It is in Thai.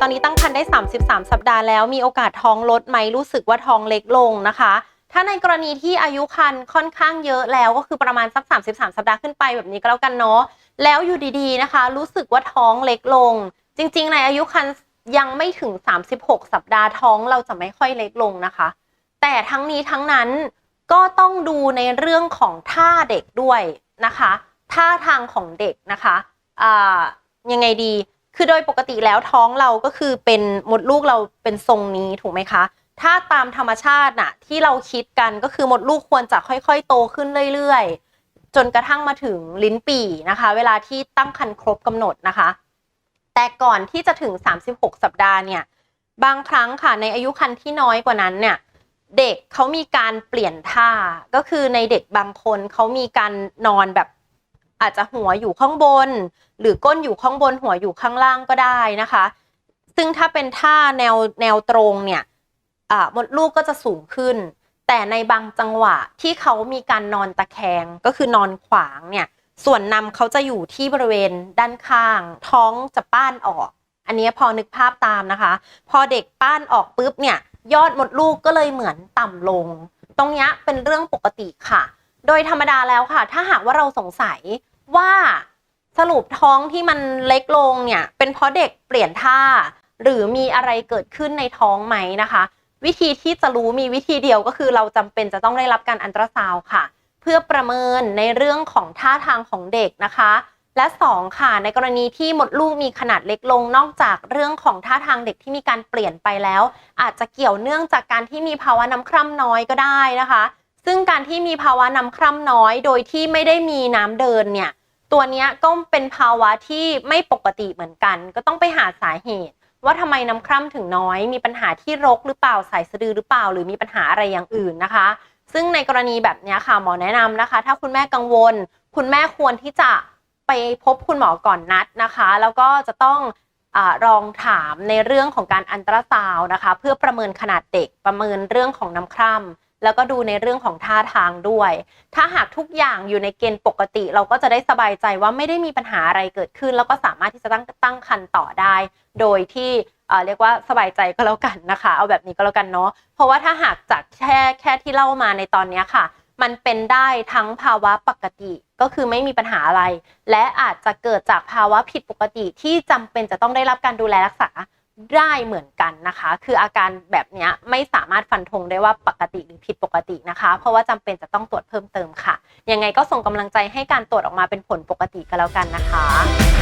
ตอนนี้ตั้งครรภ์ได้ 33 สัปดาห์แล้ว มีโอกาสท้องลดไหมรู้สึกว่าท้องเล็กลงนะคะ ถ้าในกรณีที่อายุครรภ์ค่อนข้างเยอะแล้วก็คือประมาณสัก 33 สัปดาห์ขึ้นไปแบบนี้ก็แล้วกันเนาะ แล้วอยู่ดีๆนะคะ รู้สึกว่าท้องเล็กลง จริง ๆ ในอายุครรภ์ยังไม่ถึง 36 สัปดาห์ท้องเราจะไม่ค่อยเล็กลงนะคะ แต่ทั้งนี้ทั้งนั้นก็ต้องดูในเรื่องของท่าเด็กด้วยนะคะ ท่าทางของเด็กนะคะ อ่า ยังไงดี คือโดยปกติแล้วท้องเราก็คือเป็นมดลูกเราเป็นทรงนี้ถูกไหมคะ ถ้าตามธรรมชาติน่ะที่เราคิดกันก็คือมดลูกควรจะค่อยๆ โตขึ้นเรื่อยๆ จนกระทั่งมาถึงลิ้นปี่นะคะ เวลาที่ตั้งครรภ์ครบกำหนดนะคะ แต่ก่อนที่จะถึง 36 สัปดาห์เนี่ยบางครั้งค่ะในอายุครรภ์ที่น้อยกว่านั้นเนี่ยเด็กเขามีการเปลี่ยนท่าก็คือในเด็กบางคนเขามีการนอนแบบ อาจจะหัวอยู่ข้างบน หรือก้นอยู่ข้างบนหัวอยู่ข้างล่างก็ได้นะคะ ซึ่งถ้าเป็นท่าแนวแนวตรงเนี่ยอ่ามดลูกก็จะสูงขึ้น แต่ในบางจังหวะที่เขามีการนอนตะแคงก็คือนอนขวางเนี่ยส่วนนำเขาจะอยู่ที่บริเวณด้านข้าง ท้องจะป้านออก อันนี้พอนึกภาพตามนะคะ พอเด็กป้านออกปุ๊บเนี่ยยอดมดลูกก็เลยเหมือนต่ำลง ตรงนี้เป็นเรื่องปกติค่ะ โดยธรรมดาแล้วค่ะ ถ้าหากว่าเราสงสัยว่าสรุปท้องที่มันเล็กลงเนี่ย เป็นเพราะเด็กเปลี่ยนท่า หรือมีอะไรเกิดขึ้นในท้องไหมนะคะ วิธีที่จะรู้มีวิธีเดียวก็คือเราจำเป็นจะต้องได้รับการอันตราซาวค่ะ เพื่อประเมินในเรื่องของท่าทางของเด็กนะคะ และสองค่ะ ในกรณีที่มดลูกมีขนาดเล็กลง นอกจากเรื่องของท่าทางเด็กที่มีการเปลี่ยนไปแล้ว อาจจะเกี่ยวเนื่องจากการที่มีภาวะน้ำคร่ำน้อยก็ได้นะคะ ซึ่งการที่มีภาวะน้ำคร่ำน้อย โดยที่ไม่ได้มีน้ำเดินเนี่ย ตัวนี้ก็เป็นภาวะที่ไม่ปกติเหมือนกัน ก็ต้องไปหาสาเหตุ ว่าทำไมน้ำคร่ำถึงน้อย มีปัญหาที่รกหรือเปล่าสายสะดือหรือเปล่า หรือมีปัญหาอะไรอย่างอื่นนะคะ ซึ่งในกรณีแบบนี้ค่ะหมอแนะนำนะคะ ถ้าคุณแม่กังวล คุณแม่ควรที่จะไปพบคุณหมอก่อนนัดนะคะ แล้วก็จะต้องอลองถามในเรื่องของการอันตราซาวน์นะคะ เพื่อประเมินขนาดเด็กประเมินเรื่องของน้ำคร่ำ แล้วก็ดูในเรื่องของท่าทางด้วย ถ้าหากทุกอย่างอยู่ในเกณฑ์ปกติ เราก็จะได้สบายใจว่าไม่ได้มีปัญหาอะไรเกิดขึ้น แล้วก็สามารถที่จะตั้งตั้งครรภ์ต่อได้ โดยที่เรียกว่าสบายใจก็แล้วกันนะคะ เอาแบบนี้ก็แล้วกันเนาะ เพราะว่าถ้าหากจากแค่แค่ที่เล่ามาในตอนนี้ค่ะ มันเป็นได้ทั้งภาวะปกติก็คือไม่มีปัญหาอะไร และอาจจะเกิดจากภาวะผิดปกติที่จำเป็นจะต้องได้รับการดูแลรักษา ได้เหมือนกันนะคะ คืออาการแบบนี้ไม่สามารถฟันธงได้ว่าปกติหรือผิดปกตินะคะ เพราะว่าจำเป็นจะต้องตรวจเพิ่มเติมค่ะ ยังไงก็ส่งกำลังใจให้การตรวจออกมาเป็นผลปกติก็แล้วกันนะคะ